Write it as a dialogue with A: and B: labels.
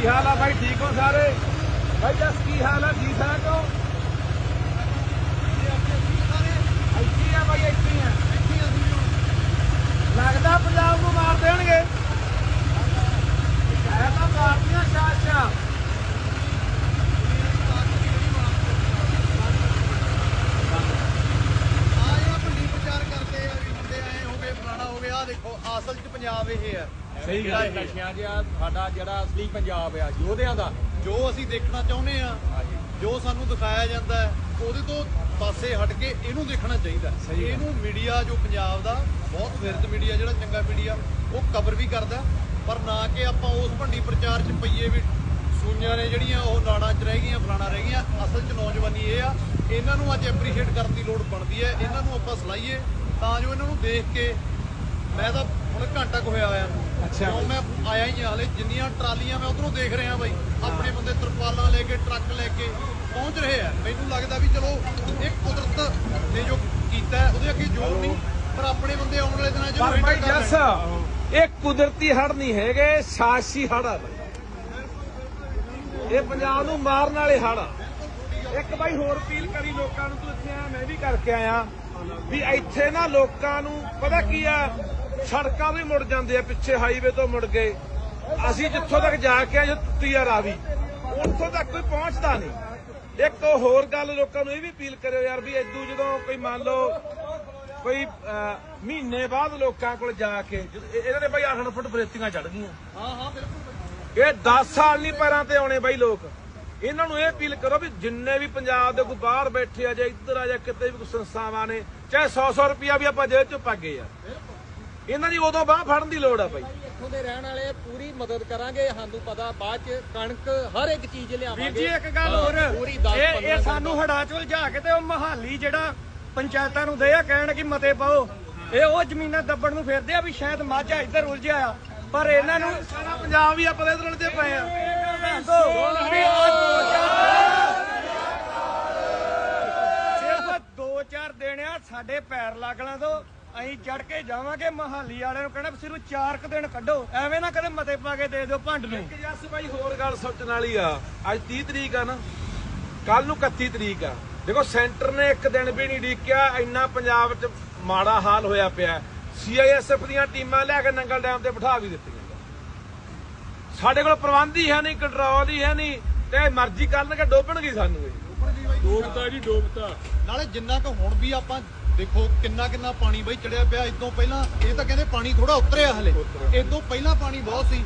A: ਕੀ ਹਾਲ ਆ ਭਾਈ ਠੀਕ ਹੋ ਸਾਰੇ? ਬਾਈ ਜਸ ਕੀ ਹਾਲ ਆ? ਠੀਕ ਸਾਹਿਬ ਹੋ? ਇੱਥੇ ਆ ਬਾਈ, ਇੱਥੇ ਆ। ਲੱਗਦਾ ਪੰਜਾਬ ਨੂੰ ਮਾਰ ਦੇਣਗੇ ਇਹ ਤਾਂ ਮਾਰਦੀਆਂ ਸ਼ਾਸ਼ਾ
B: ਆਇਆ ਭੰਡੀ ਪ੍ਰਚਾਰ ਕਰਦੇ ਆ ਵੀ ਮੁੰਡੇ ਆਏ ਹੋ ਗਏ ਫਲਾਣਾ ਹੋ ਗਿਆ ਆ ਦੇਖੋ ਅਸਲ ਪੰਜਾਬ ਇਹ ਹੈ।
A: ਸਹੀ
B: ਜਿਹੜਾ
A: ਗੱਲ ਹੈ।
B: ਨਸ਼ਿਆਂ ਜਿਹਾ ਸਾਡਾ ਜਿਹੜਾ ਅਸਲੀ ਪੰਜਾਬ ਆ ਯੋਧਿਆਂ ਦਾ ਜੋ ਅਸੀਂ ਦੇਖਣਾ ਚਾਹੁੰਦੇ ਆ ਜੋ ਸਾਨੂੰ ਦਿਖਾਇਆ ਜਾਂਦਾ ਹੈ ਉਹਦੇ ਤੋਂ ਪਾਸੇ ਹਟ ਕੇ ਇਹਨੂੰ ਦੇਖਣਾ ਚਾਹੀਦਾ। ਇਹਨੂੰ ਮੀਡੀਆ ਜੋ ਪੰਜਾਬ ਦਾ ਬਹੁਤ ਵਿਰਧ ਮੀਡੀਆ ਜਿਹੜਾ ਚੰਗਾ ਮੀਡੀਆ ਉਹ ਕਵਰ ਵੀ ਕਰਦਾ ਪਰ ਨਾ ਕਿ ਆਪਾਂ ਉਸ ਭੰਡੀ ਪ੍ਰਚਾਰ 'ਚ ਪਈਏ ਵੀ ਸੂਈਆਂ ਨੇ ਜਿਹੜੀਆਂ ਉਹ ਨਾੜਾਂ 'ਚ ਰਹਿ ਗਈਆਂ ਫਲਾਣਾ ਰਹਿ ਗਈਆਂ। ਅਸਲ 'ਚ ਨੌਜਵਾਨੀ ਇਹ ਆ ਇਹਨਾਂ ਨੂੰ ਅੱਜ ਐਪਰੀਸ਼ੀਏਟ ਕਰਨ ਦੀ ਲੋੜ ਬਣਦੀ ਹੈ ਇਹਨਾਂ ਨੂੰ ਆਪਾਂ ਸਲਾਈਏ ਤਾਂ ਜੋ ਇਹਨਾਂ ਨੂੰ ਦੇਖ ਕੇ ਮੈਂ ਤਾਂ ਹੁਣ ਘੰਟਾ ਕੁ ਹੋਇਆ ਆਇਆ ਨੂੰ।
A: ਅੱਛਾ।
B: ਕਿਉਂ ਮੈਂ ਆਇਆ ਹੀ ਹਾਂ ਹਲੇ। ਜਿੰਨੀਆਂ ਟਰਾਲੀਆਂ ਮੈਂ ਉਧਰੋਂ ਦੇਖ ਰਿਹਾ ਬਾਈ ਆਪਣੇ ਬੰਦੇ ਤਰਪਾਲਾਂ ਲੈ ਕੇ ਟਰੱਕ ਲੈ ਕੇ ਪਹੁੰਚ ਰਹੇ ਆ। ਮੈਨੂੰ ਲੱਗਦਾ ਵੀ ਚਲੋ ਇਹ ਕੁਦਰਤ ਨੇ ਜੋ ਕੀਤਾ ਹੈ, ਉਹਦੇ ਅੱਗੇ ਜ਼ੋਰ ਨਹੀਂ ਪਰ ਆਪਣੇ ਬੰਦੇ ਆਉਣ ਵਾਲੇ ਦਿਨਾਂ 'ਚ
A: ਪਰ
B: ਇਹਨੂੰ
A: ਬਾਈ
B: handle ਕਰ
A: ਜਸ
B: ਲੈਣਗੇ।
A: ਇਹ ਕੁਦਰਤੀ ਹੜ ਨਹੀਂ ਹੈਗੇ ਸਾਜ਼ਿਸ਼ੀ ਹੜ ਆ ਇਹ ਪੰਜਾਬ ਨੂੰ ਮਾਰਨ ਵਾਲੇ ਹੜ ਆ। ਇੱਕ ਬਾਈ ਹੋਰ ਅਪੀਲ ਕਰੀ ਲੋਕਾਂ ਨੂੰ ਤੂੰ ਇੱਥੇ ਆ ਮੈਂ ਵੀ ਕਰਕੇ ਆਇਆ ਵੀ ਇੱਥੇ ਨਾ ਲੋਕਾਂ ਨੂੰ ਪਤਾ ਕੀ ਆ? ਸੜਕਾਂ ਵੀ ਮੁੜ ਜਾਂਦੇ ਆ ਪਿੱਛੇ ਹਾਈਵੇ ਤੋਂ ਮੁੜ ਗਏ। ਅਸੀਂ ਜਿੱਥੋਂ ਤੱਕ ਜਾ ਕੇ ਆਏ ਟੁੱਟੀ ਆ ਰਾਵੀ ਉੱਥੋਂ ਤੱਕ ਕੋਈ ਪਹੁੰਚਦਾ ਨਹੀਂ। ਇੱਕ ਹੋਰ ਗੱਲ ਲੋਕਾਂ ਨੂੰ ਇਹ ਵੀ ਅਪੀਲ ਕਰਿਓ ਯਾਰ ਵੀ ਇਦੋਂ ਜਦੋਂ ਕੋਈ ਮੰਨ ਲਓ ਕੋਈ ਮਹੀਨੇ ਬਾਅਦ ਲੋਕਾਂ ਕੋਲ ਜਾ ਕੇ ਇਹਨਾਂ ਦੇ ਬਾਈ 8 ਫੁੱਟ ਬਰੇਤੀਆਂ ਚੜ ਗਈਆਂ
B: ਹਾਂ ਹਾਂ ਬਿਲਕੁਲ।
A: ਇਹ 10 ਸਾਲ ਨਹੀਂ ਪੈਰਾਂ ਤੇ ਆਉਣੇ ਬਾਈ ਲੋਕ। ਇਹਨਾਂ ਨੂੰ ਇਹ ਅਪੀਲ ਕਰੋ ਵੀ ਜਿੰਨੇ ਵੀ ਪੰਜਾਬ ਦੇ ਕੋਈ ਬਾਹਰ ਬੈਠੇ ਆ ਜਾਂ ਇੱਧਰ ਆ ਜਾਂ ਕਿਤੇ ਵੀ ਕੋਈ ਸੰਸਥਾਵਾਂ ਨੇ ਚਾਹੇ 100-100 ਰੁਪਿਆ ਵੀ ਆਪਾਂ ਜੇਬ ਚੋਂ ਪਾਗੇ ਆ। ਇਹਨਾਂ ਦੀ ਉਦੋਂ ਬਾਹ ਫੜਨ ਦੀ ਲੋੜ ਆ ਬਾਈ।
C: ਇੱਥੋਂ ਦੇ ਰਹਿਣ ਵਾਲੇ ਪੂਰੀ ਮਦਦ ਕਰਾਂਗੇ ਸਾਨੂੰ ਪਤਾ ਬਾਅਦ ਚ ਕਣਕ ਹਰ ਇੱਕ ਚੀਜ਼ ਲਿਆਵਾਂਗੇ।
D: ਵੀਰ ਜੀ ਇੱਕ ਗੱਲ ਹੋਰ।
C: ਪੂਰੀ 10
D: ਇਹ ਇਹ ਸਾਨੂੰ ਹੜਾ ਚ ਉਲਝਾ ਕੇ ਤੇ ਉਹ ਮਹਾਲੀ ਜਿਹੜਾ ਪੰਚਾਇਤਾਂ ਨੂੰ ਦੇ ਆ ਕਹਿਣ ਕਿ ਮਤੇ ਪਾਓ। ਇਹ ਉਹ ਜ਼ਮੀਨਾਂ ਦੱਬਣ ਨੂੰ ਫਿਰਦੇ ਆ ਵੀ ਸ਼ਾਇਦ ਮਾਝਾ ਇੱਧਰ ਉਲਝਿਆ ਆ। ਪਰ ਇਹਨਾਂ ਨੂੰ
A: ਸਾਰਾ ਪੰਜਾਬ ਵੀ ਆਪਾਂ ਇਧਰ ਤੇ ਪਏ ਆ।
D: ਸਿਰਫ ਦੋ ਚਾਰ ਦਿਨ ਆ ਸਾਡੇ ਪੈਰ ਲੱਗਣਾ ਤੋਂ। ਅਸੀਂ ਚੜ ਕੇ ਜਾਵਾਂਗੇ ਮਹਾਲੀ ਵਾਲਿਆਂ ਨੂੰ ਕਹਿਣਾ ਸਿਰਫ ਚਾਰ ਕੁ ਦਿਨ ਕੱਢੋ। ਐਵੇਂ ਨਾ ਕਦੇ ਮਤੇ ਪਾ ਕੇ ਦੇ ਦਿਓ ਭੰਡ ਨੂੰ।
A: ਇੱਕ ਜੱਸ ਬਾਈ ਹੋਰ ਗੱਲ ਸੋਚਣ ਵਾਲੀ ਆ। ਅੱਜ 30 ਤਰੀਕ ਆ ਨਾ। ਕੱਲ ਨੂੰ 31 ਤਰੀਕ ਆ। ਦੇਖੋ ਸੈਂਟਰ ਨੇ ਇੱਕ ਦਿਨ ਵੀ ਨਹੀਂ ਡੀਕਿਆ ਇੰਨਾ ਪੰਜਾਬ 'ਚ ਮਾੜਾ ਹਾਲ ਹੋਇਆ ਪਿਆ। ਸੀਆਈਐਸਐਫ ਦੀਆਂ ਟੀਮਾਂ ਲੈ ਕੇ ਨੰਗਲ ਡੈਮ ਤੇ ਬਿਠਾ ਵੀ ਦਿੱਤੀਆਂ। ਸਾਡੇ ਕੋਲ ਪ੍ਰਬੰਧ ਹੀ ਹੈ ਨਹੀਂ ਕੰਟਰੋਲ ਹੀ ਹੈ ਨਹੀਂ। ਤੇ ਮਰਜ਼ੀ ਕਰਨਗੇ ਡੋਬਣਗੇ ਸਾਨੂੰ ਇਹ।
B: ਡੋਬਤਾ ਜੀ ਡੋਬਤਾ। ਨਾਲੇ ਜਿੰਨਾ ਕੁ ਹੁਣ ਵੀ ਆਪਾਂ ਦੇਖੋ ਕਿੰਨਾ ਕਿੰਨਾ ਪਾਣੀ ਬਈ ਚੜਿਆ ਪਿਆ। ਇਦੋਂ ਪਹਿਲਾਂ ਇਹ ਤਾਂ ਕਹਿੰਦੇ ਪਾਣੀ ਥੋੜਾ ਉਤਰਿਆ ਹਲੇ। ਇਦੋਂ ਪਹਿਲਾਂ ਪਾਣੀ ਬਹੁਤ ਸੀ।